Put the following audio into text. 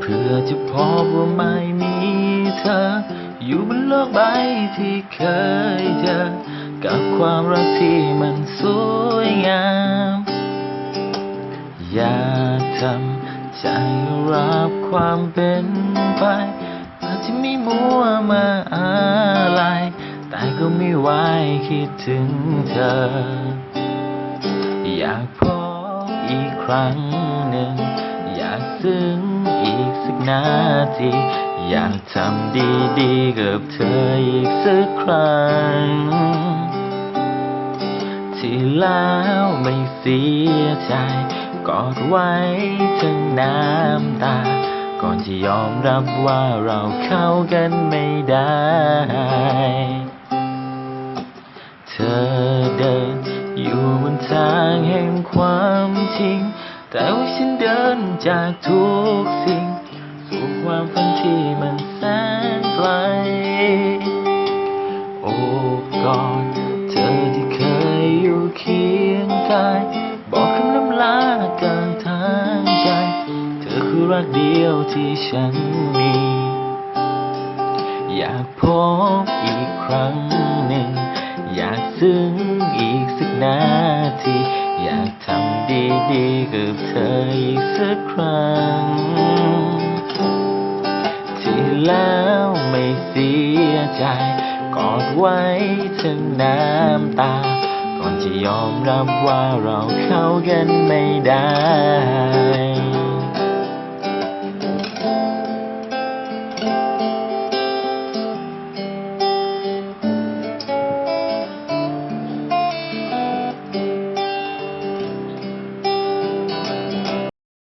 เพื่อจะพบว่าไม่มีเธอ อยู่บนโลกใบที่เคยเจอ กับความรักที่มันสวยงาม อยากทำใจรับความเป็นไปอาจจะไม่มัวมาอะไร แต่ก็ไม่ไหวคิดถึงเธอ อยากพบอีกครั้งหนึ่ง นาทีอยากทำดีๆกับเธออีกสักครั้ง ที่แล้วไม่เสียใจ กอดไว้ทั้งน้ำตา ก่อนที่ยอมรับว่าเราเข้ากันไม่ได้ เธอเดินอยู่บนทางแห่งความจริง แต่ว่าฉันเดินจากทุกสิ่ง กาย บอกคำน้ำลากลางทางใจ เธอคือรักเดียวที่ฉันมี อยากพบอีกครั้งหนึ่ง อยากซึ้งอีกสักนาที อยากทำดีๆกับเธออีกสักครั้ง ที่แล้วไม่เสียใจ กอดไว้ทั้งน้ำตา ก่อนจะยอมรับว่าเราเข้ากันไม่ได้